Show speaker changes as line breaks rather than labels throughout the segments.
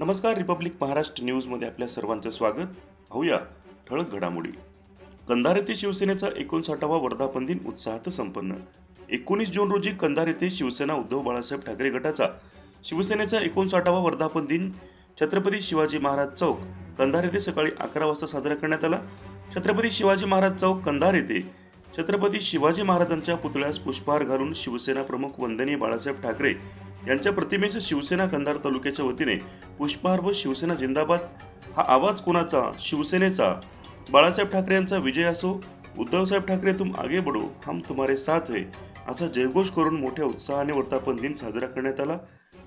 नमस्कार रिपब्लिक महाराष्ट्र न्यूजमध्ये आपल्या सर्वांचं स्वागत. पाहूया ठळक घडामोडी. कंधार येथे शिवसेनेचा एकोणसाठावा वर्धापन दिन उत्साहात संपन्न. एकोणीस जून रोजी कंधार येथे शिवसेना उद्धव बाळासाहेब ठाकरे गटाचा शिवसेनेचा एकोणसाठावा वर्धापन दिन छत्रपती शिवाजी महाराज चौक कंधार येथे सकाळी अकरा वाजता साजरा करण्यात आला. छत्रपती शिवाजी महाराज चौक कंधार येथे छत्रपती शिवाजी महाराजांच्या पुतळ्यास पुष्पहार घालून शिवसेना प्रमुख वंदनीय बाळासाहेब ठाकरे यांच्या प्रतिमेस शिवसेना कंधार तालुक्याच्या वतीने पुष्पहार व शिवसेना जिंदाबाद हा आवाज कोणाचा? शिवसेनेचा. बाळासाहेब ठाकरे यांचा विजय असो उद्धवसाहेब ठाकरे तुम आगे बढो हम तुम्हारे साथ है असा जयघोष करून मोठ्या उत्साहाने वर्धापन दिन साजरा करण्यात आला.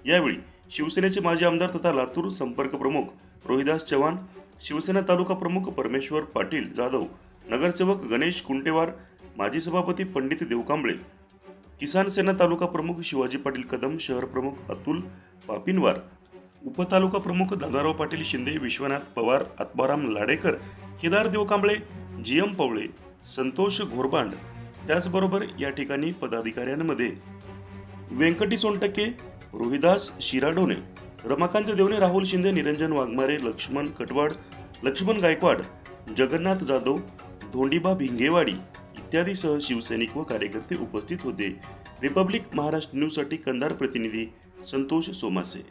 यावेळी शिवसेनेचे माजी आमदार तथा लातूर संपर्क प्रमुख रोहिदास चव्हाण शिवसेना तालुका प्रमुख परमेश्वर पाटील जाधव नगरसेवक गणेश कुंटेवार माजी सभापती पंडित देवकांबळे किसान सेना तालुका प्रमुख शिवाजी पाटील कदम शहर प्रमुख अतुल पापिनवार उपतालुका प्रमुख दादाराव पाटील शिंदे विश्वनाथ पवार आत्माराम लाडेकर केदार देवकांबळे जी एम पवळे संतोष घोरबांड त्याचबरोबर या ठिकाणी पदाधिकाऱ्यांमध्ये व्यंकटी सोनटक्के रोहिदास शिराडोने रमाकांत देवणे राहुल शिंदे निरंजन वाघमारे लक्ष्मण कटवाड लक्ष्मण गायकवाड जगन्नाथ जाधव धोंडीबा भिंगेवाडी इत्यादीसह शिवसैनिक व कार्यकर्ते उपस्थित होते. रिपब्लिक महाराष्ट्र न्यूजसाठी कंधार प्रतिनिधी संतोष सोमासे.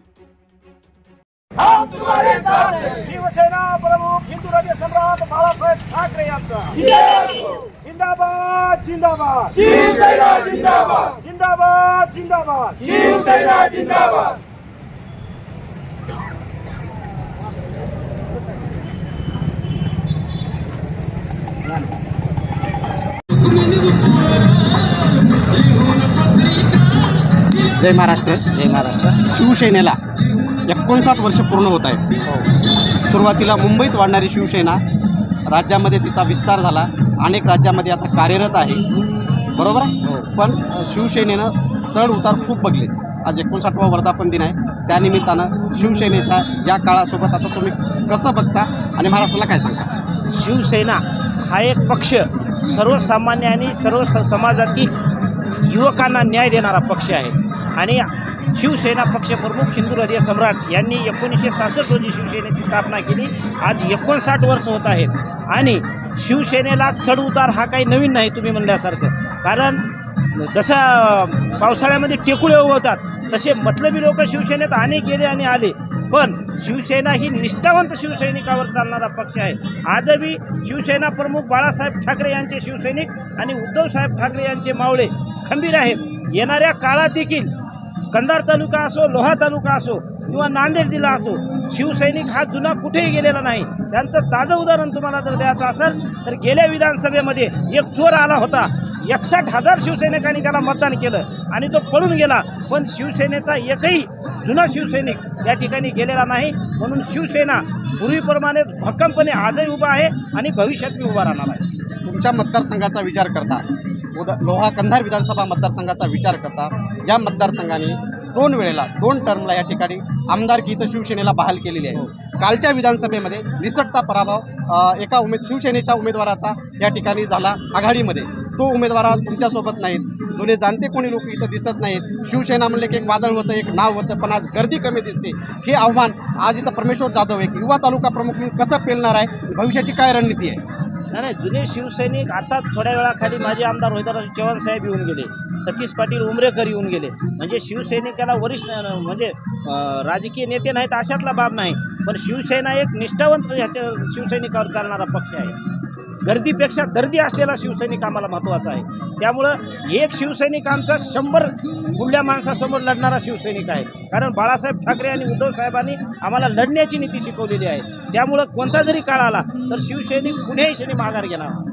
हम तुम्हारे साथ शिवसेना प्रमुख हिंदू राज्य सम्राट बाळासाहेब ठाकरे यांचा. जिंदाबाद जिंदाबाद.
शिवसेना जिंदाबाद.
जिंदाबाद जिंदाबाद.
शिवसेना जिंदाबाद.
जय महाराष्ट्र. जय महाराष्ट्र. शिवसेनेला एकोणसाठ वर्ष पूर्ण होत आहेत. सुरुवातीला मुंबईत वाढणारी शिवसेना राज्यामध्ये तिचा विस्तार झाला. अनेक राज्यामध्ये आता कार्यरत आहे. बरोबर आहे? पण शिवसेनेनं चढ उतार खूप बघले. आज एकोणसाठवा वर्धापन दिन आहे. त्यानिमित्तानं शिवसेनेच्या या काळासोबत आता तुम्ही कसं बघता आणि महाराष्ट्राला काय सांगता?
शिवसेना हा एक पक्ष सर्वसामान्य आणि सर्व स समाजातील युवकांना न्याय देणारा पक्ष आहे. आणि शिवसेना पक्षप्रमुख हिंदू हृदय सम्राट यांनी एकोणीसशे सहासष्ट रोजी शिवसेनेची स्थापना केली. आज एकोणसाठ वर्ष होत आहेत. आणि शिवसेनेला चढउतार हा काही नवीन नाही तुम्ही म्हणल्यासारखं. कारण जसं पावसाळ्यामध्ये टेकुळे उगवतात तसे मतलबी लोक शिवसेनेत अनेक गेले आणि आले. पण शिवसेना ही निष्ठावंत शिवसैनिकावर चालणारा पक्ष आहे. आजही शिवसेना प्रमुख बाळासाहेब ठाकरे यांचे शिवसैनिक आणि उद्धवसाहेब ठाकरे यांचे मावळे खंबीर आहेत. येणाऱ्या काळात देखील कंधार तालुका असो लोहा तालुका असो किंवा नांदेड जिल्हा असो शिवसैनिक हा जुना कुठेही गेलेला नाही. त्यांचं ताजं उदाहरण तुम्हाला जर द्यायचं असेल तर गेल्या विधानसभेमध्ये एक चोर आला होता. एकसाठ हजार शिवसैनिकांनी त्याला मतदान केलं आणि तो पळून गेला. पण शिवसेनेचा एकही जुना शिवसैनिक या ठिकाणी गेलेला नाही. म्हणून शिवसेना पूर्वीप्रमाणे भक्कमपणे आजही उभा आहे आणि भविष्यातही उभा राहणार आहे.
तुमच्या मतदारसंघाचा विचार करता. उदा लोहा कंधार विधानसभा मतदारसंघाचा विचार करता. या मतदारसंघाने दोन वेळेला दोन टर्मला या ठिकाणी आमदारकी इथं शिवसेनेला बहाल केलेली आहे. कालच्या विधानसभेमध्ये निसटता पराभव एका उमेद शिवसेनेच्या उमेदवाराचा या ठिकाणी झाला आघाडीमध्ये. तो उमेदवार आज तुमच्यासोबत नाहीत. जुने जाणते कोणी लोक इथं दिसत नाहीत. शिवसेना म्हणले की एक वादळ होतं एक नाव होतं पण आज गर्दी कमी दिसते. हे आव्हान आज इथं परमेश्वर जाधव एक युवा तालुका प्रमुख म्हणून कसं पेलणार आहे? भविष्याची काय रणनीती आहे?
नाही नाही जुने शिवसैनिक आताच थोड्या वेळाखाली माझे आमदार रोहिदास चव्हाण साहेब येऊन गेले. सतीश पाटील उमरेकर येऊन गेले. म्हणजे शिवसैनिकाला वरिष्ठ म्हणजे राजकीय नेते नाहीत अशातला बाब नाही. पण शिवसेना एक निष्ठावंत ह्याच्या शिवसैनिकावर चालणारा पक्ष आहे. गर्दीपेक्षा दर्दी असलेला शिवसैनिक आम्हाला महत्त्वाचा आहे. त्यामुळं एक शिवसैनिक आमचा शंभर कुठल्या माणसासमोर लढणारा शिवसैनिक आहे. कारण बाळासाहेब ठाकरे आणि उद्धव साहेबांनी आम्हाला लढण्याची नीती शिकवलेली आहे. त्यामुळं कोणता जरी काळ आला तर शिवसैनिक कुठेही क्षणी माघार घेणार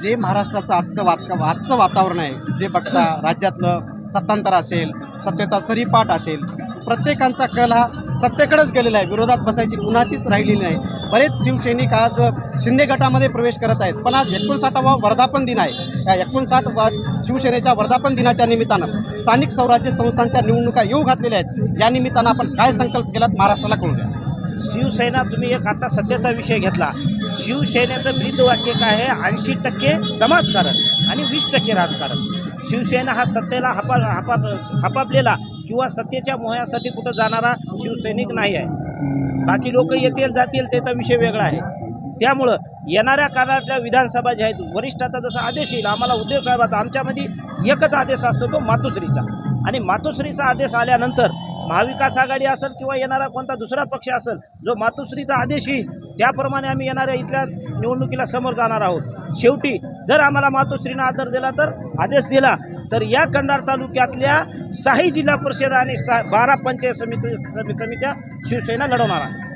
जे महाराष्ट्राचं आजचं वात आजचं वातावरण आहे जे बघता राज्यातलं सत्तांतर असेल सत्तेचा सरीपाठ असेल प्रत्येकांचा कल हा सत्तेकडेच गेलेला आहे. विरोधात बसायची कुणाचीच राहिलेली नाही. बरेच शिवसैनिक आज शिंदे गटामध्ये प्रवेश करत आहेत. पण आज एकोणसाठावा वर्धापन दिन आहे. या एकोणसाठ शिवसेनेच्या वर्धापन दिनाच्या निमित्तानं स्थानिक स्वराज्य संस्थांच्या निवडणुका येऊ घातलेल्या आहेत. या निमित्तानं आपण काय संकल्प केलात महाराष्ट्राला कळून द्या.
शिवसेना तुम्ही एक आता सध्याचा विषय घेतला. शिवसेनेचं ब्रीदवाक्य काय आहे? ऐंशी टक्के समाजकारण आणि वीस टक्के राजकारण. शिवसेना हा सत्तेला हपा हपा हपापलेला किंवा सत्तेच्या मोह्यासाठी कुठं जाणारा शिवसैनिक नाही आहे. बाकी लोक येतील जातील त्याचा विषय वेगळा आहे. त्यामुळं येणाऱ्या काळातल्या विधानसभा ज्या आहेत वरिष्ठाचा जसा आदेश येईल आम्हाला उद्धव साहेबाचा आमच्यामध्ये एकच आदेश असतो तो मातोश्रीचा. आणि मातोश्रीचा आदेश आल्यानंतर महाविकास आघाडी असेल किंवा येणारा कोणता दुसरा पक्ष असेल जो मातोश्रीचा आदेश येईल त्याप्रमाणे आम्ही येणाऱ्या इथल्या निवडणुकीला समोर जाणार आहोत. शेवटी जर आम्हाला मातोश्रीनं आदर दिला तर आदेश दिला तर या कंधार तालुक्यातल्या सहाही जिल्हा परिषद आणि सा बारा पंचायत समिती समित्या शिवसेना लढवणार आहे.